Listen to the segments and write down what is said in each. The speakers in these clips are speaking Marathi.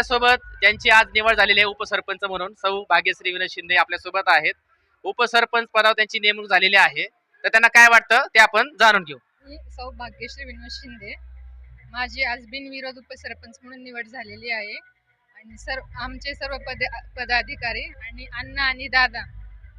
आपल्यासोबत ज्यांची आज निवड झालेली आहे उपसरपंच म्हणून सौ भाग्यश्री विनोद शिंदे आपल्यासोबत आहेत. उपसरपंच पदावर त्यांची नेमणूक झालेली आहे. तर त्यांना काय वाटतं ते आपण जाणून घेऊ. मी सौभाग्यश्री विनोद शिंदे. माझी आज बिनविरोध उपसरपंच म्हणून निवड झालेली आहे. आणि सर्व आमचे सर्व पद पदाधिकारी आणि अण्णा आणि दादा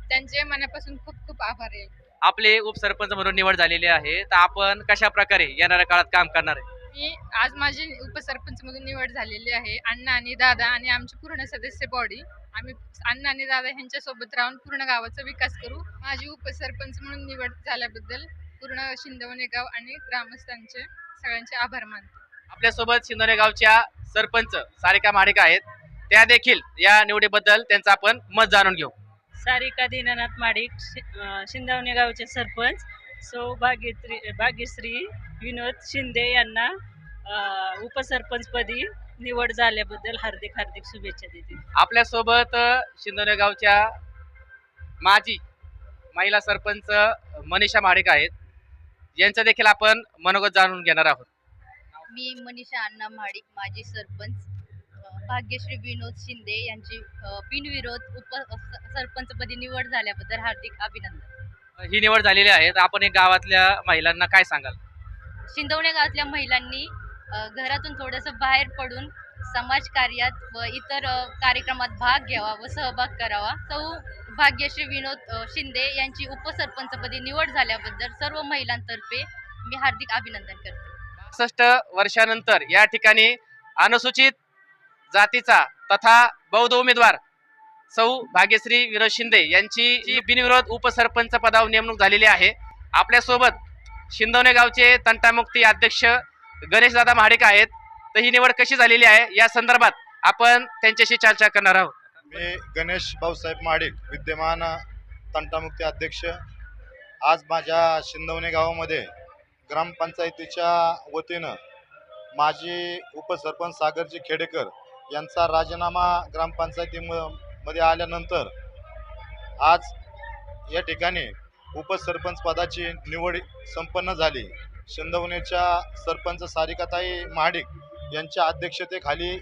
त्यांचे मनापासून खूप खूप आभार आहे. आपले उपसरपंच म्हणून निवड झालेली आहे. तर आपण कशा प्रकारे येणाऱ्या काळात काम करणार आहे? मी आज माझी उपसरपंच म्हणून निवड झालेली आहे. अण्णा आणि दादा आणि आमची पूर्ण सदस्य बॉडी आम्ही अण्णा आणि दादा यांच्यासोबत राहून पूर्ण गावाचा विकास करू. माझी उपसरपंच म्हणून निवड झाल्याबद्दल पूर्ण शिंदवणे गाव आणि ग्रामस्थांचे सगळ्यांचे आभार मानते. आपल्यासोबत शिंदोने गावच्या सरपंच सारिका महाडिक आहेत. त्या देखील या निवडीबद्दल त्यांचं आपण मत जाणून घेऊ. सारिका दीनानाथ माडिक शि- अं, शिंदवणे गावचे सरपंच. सौ भाग्यश्री भाग्यश्री विनोद शिंदे यांना उपसरपंचपदी निवड झाल्याबद्दल हार्दिक हार्दिक शुभेच्छा देते. आपल्यासोबत शिंदोने गावच्या माजी महिला सरपंच मनीषा महाडिक आहेत. यांचं देखील आपण मनोगत जाणून घेणार आहोत. मी मनीषा अण्णा महाडिक माजी सरपंच. भाग्यश्री विनोद शिंदे यांची बिनविरोध उप सरपंचपदी निवड झाल्याबद्दल हार्दिक अभिनंदन. ही निवड झालेली आहे. तर आपण एक गावातल्या महिलांना काय सांगाल? शिंदवणे गावातल्या महिलांनी अ, घरातून थोडंसं बाहेर पडून समाजकार्यात व इतर अ, कार्यक्रमात भाग घ्यावा व सहभाग करावा. सौ भाग्यश्री विनोद अ, शिंदे यांची उपसरपंचपदी निवड झाल्याबद्दल सर्व महिलांतर्फे मी हार्दिक अभिनंदन करते. पासष्ट वर्षानंतर या ठिकाणी अनुसूचित जातीचा तथा बौद्ध उमेदवार सौ भाग्यश्री विनोद शिंदे यांची बिनविरोध उपसरपंच पदावर नेमणूक झालेली आहे. आपल्यासोबत शिंदवणे गावचे तंटामुक्ती अध्यक्ष गणेशदादा महाडिक आहेत. तर ही निवड कशी झालेली आहे? या संदर्भात आपण त्यांच्याशी चर्चा करणार आहोत. मी गणेश भाऊसाहेब महाडिक विद्यमान तंटामुक्ती अध्यक्ष. आज माझ्या शिंदवणे गावामध्ये ग्रामपंचायतीच्या वतीनं माजी उपसरपंच सागरजी खेडेकर यांचा राजीनामा मध्ये आल्यानंतर आज या ठिकाणी उपसरपंच पदाची निवड संपन्न झाली. शिंदवणेच्या सरपंच सारिकाताई महाडिक यांच्या अध्यक्षतेखाली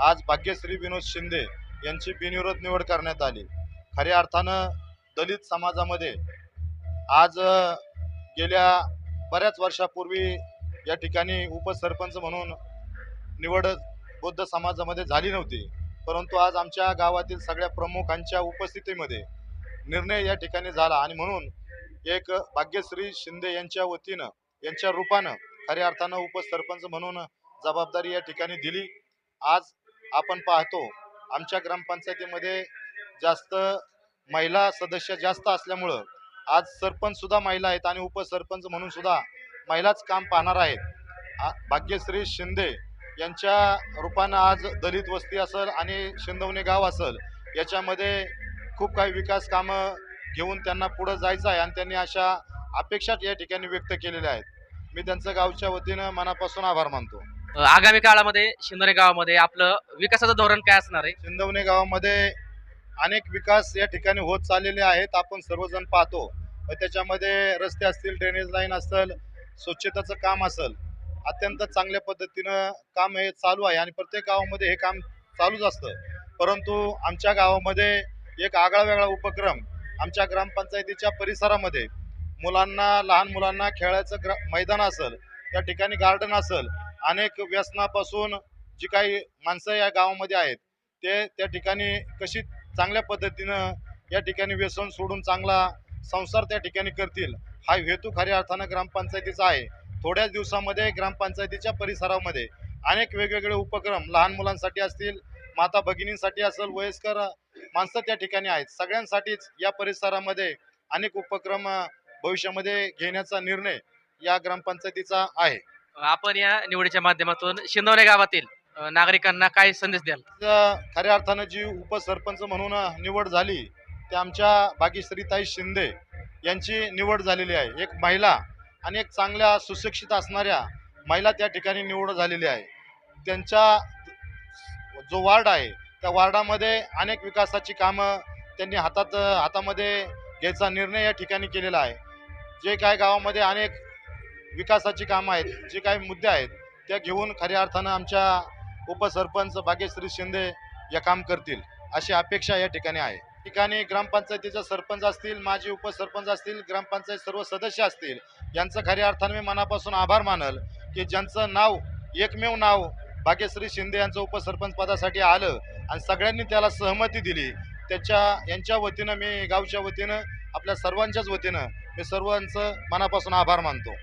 आज भाग्यश्री विनोद शिंदे यांची बिनविरोध निवड करण्यात आली. खऱ्या अर्थानं दलित समाजामध्ये आज गेल्या बऱ्याच वर्षापूर्वी या ठिकाणी उपसरपंच म्हणून निवड बौद्ध समाजामध्ये झाली नव्हती. परंतु आज आमच्या गावातील सगळ्या प्रमुखांच्या उपस्थितीमध्ये निर्णय या ठिकाणी झाला आणि म्हणून एक भाग्यश्री शिंदे यांच्या वतीनं यांच्या रूपानं खऱ्या अर्थानं उपसरपंच म्हणून जबाबदारी या ठिकाणी दिली. आज आपण पाहतो आमच्या ग्रामपंचायतीमध्ये जास्त महिला सदस्य जास्त असल्यामुळं आज सरपंच सुद्धा महिला आहेत आणि उपसरपंच म्हणून सुद्धा महिलाच काम पाहणार आहेत. भाग्यश्री शिंदे यांच्या रूपानं आज दलित वस्ती असेल आणि शिंदवणे गाव असेल याच्यामध्ये खूप काही विकास कामं घेऊन त्यांना पुढं जायचं आहे आणि त्यांनी अशा अपेक्षा या ठिकाणी व्यक्त केलेल्या आहेत. मी त्यांचं गावच्या वतीनं मनापासून आभार मानतो. आगामी काळामध्ये शिंदोणे गावामध्ये आपलं विकासाचं धोरण काय असणार आहे? सिंदवणे गावामध्ये अनेक विकास या ठिकाणी होत चाललेले आहेत आपण सर्वजण पाहतो. त्याच्यामध्ये रस्ते असतील ड्रेनेज लाईन असेल स्वच्छतेचं काम असेल अत्यंत चांगल्या पद्धतीनं काम हे चालू आहे आणि प्रत्येक गावामध्ये हे काम चालूच असतं. परंतु आमच्या गावामध्ये एक आगळा वेगळा उपक्रम आमच्या ग्रामपंचायतीच्या परिसरामध्ये मुलांना लहान मुलांना खेळायचं ग्र मैदान असेल त्या ठिकाणी गार्डन असेल अनेक व्यसनापासून जी काही माणसं या गावामध्ये आहेत ते त्या ठिकाणी कशी चांगल्या पद्धतीनं या ठिकाणी व्यसन सोडून चांगला संसार त्या ठिकाणी करतील हा हेतू खऱ्या अर्थानं ग्रामपंचायतीचा आहे. थोड्याच दिवसामध्ये ग्रामपंचायतीच्या परिसरामध्ये अनेक वेगवेगळे उपक्रम लहान मुलांसाठी असतील माता भगिनींसाठी असेल वयस्कर माणसं त्या ठिकाणी आहेत. सगळ्यांसाठीच या परिसरामध्ये अनेक उपक्रम भविष्यामध्ये घेण्याचा निर्णय या ग्रामपंचायतीचा आहे. आपण या निवडीच्या माध्यमातून शिंदोणे गावातील नागरिकांना काय संदेश द्याल? खऱ्या अर्थानं जी उपसरपंच म्हणून निवड झाली ते आमच्या भाग्यश्रीताई शिंदे यांची निवड झालेली आहे. एक महिला अनेक चांगल्या सुशिक्षित असणाऱ्या महिला त्या ठिकाणी निवड झालेली आहे. त्यांच्या जो वार्ड आहे त्या वार्डामध्ये अनेक विकासाची कामं त्यांनी हातात हातामध्ये घ्यायचा निर्णय या ठिकाणी केलेला आहे. जे काय गावामध्ये अनेक विकासाची कामं आहेत जे काही मुद्दे आहेत त्या घेऊन खऱ्या अर्थानं आमच्या उपसरपंच भाग्यश्री शिंदे या काम करतील अशी अपेक्षा या ठिकाणी आहे. ठिकाणी ग्रामपंचायतीचे सरपंच असतील माजी उपसरपंच असतील ग्रामपंचायत सर्व सदस्य असतील यांचं खऱ्या अर्थाने मी मनापासून आभार मानल की ज्यांचं नाव एकमेव नाव भाग्यश्री शिंदे यांचं उपसरपंच पदासाठी आलं आणि सगळ्यांनी त्याला सहमती दिली त्याच्या यांच्या वतीनं मी गावच्या वतीनं आपल्या सर्वांच्याच वतीनं मी सर्वांचं मनापासून आभार मानतो.